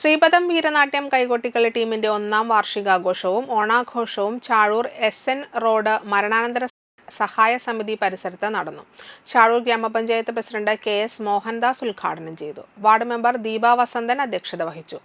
ശ്രീപദം വീരനാട്യം കൈകൊട്ടിക്കളി ടീമിന്റെ ഒന്നാം വാർഷികാഘോഷവും ഓണാഘോഷവും ചാഴൂർ എസ് എൻ റോഡ് മരണാനന്തര സഹായ സമിതി പരിസരത്ത് നടന്നു. ചാഴൂർ ഗ്രാമപഞ്ചായത്ത് പ്രസിഡന്റ് കെ എസ് മോഹൻദാസ് ഉദ്ഘാടനം ചെയ്തു. വാർഡ് മെമ്പർ ദീപ വസന്തൻ അധ്യക്ഷത വഹിച്ചു.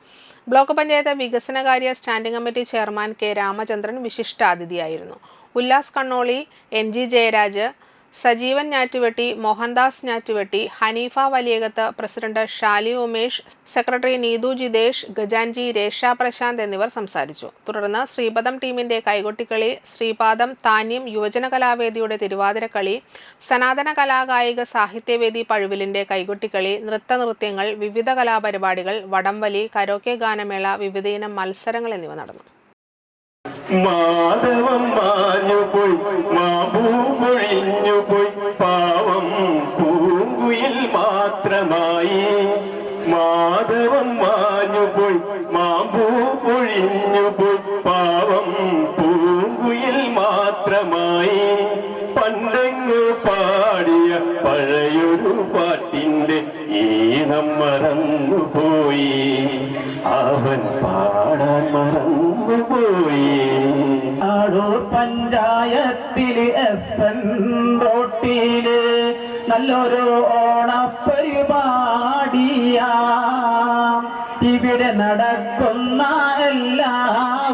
ബ്ലോക്ക് പഞ്ചായത്ത് വികസനകാര്യ standing committee chairman K Ramachandran വിശിഷ്ടാതിഥിയായിരുന്നു. Ullas Kannoli N G Jayaraj Sajeevan Njattuvetti Mohandas Njattuvetti Hanifa Valiyakath president Shali Umesh secretary Neethu Jithesh Gajanji Resha Prashanth എന്നിവർ സംസാരിച്ചു. തുടർന്ന് ശ്രീപദം ടീമിന്റെ കൈകൊട്ടിക്കളി ശ്രീപാദം താന്യം യുവജന കലാവേദിയുടെ തിരുവാതിരക്കളി സനാതന കലാകായിക സാഹിത്യവേദി പഴുവിലിന്റെ കൈകൊട്ടിക്കളി നൃത്തനൃത്യങ്ങൾ വിവിധ കലാപരിപാടികൾ വടംവലി കരോക്കെ ഗാനമേള വിവിധയിനം മത്സരങ്ങൾ എന്നിവ നടന്നു. മാധവം പൊഴിഞ്ഞുപോയി പാവം പൂങ്കുയിൽ മാത്രമായി മാധവം മാഞ്ഞുപോയി മാമ്പൂ പൊഴിഞ്ഞുപോയി. പാവം പൂങ്കുയിൽ മാത്രമായി പണ്ടെങ്ങ് പാടിയ പഴയൊരു പാട്ടിന്റെ ഈണം മറന്നുപോയി. അവൻ പാടാൻ മറന്നുപോയി. ആടൂർ പഞ്ചായത്തിലെ എസ് എൻ റോട്ടിൽ നല്ലൊരു ഓണപ്പരിപാടിയാ. ഇവിടെ നടക്കുന്ന എല്ലാവരും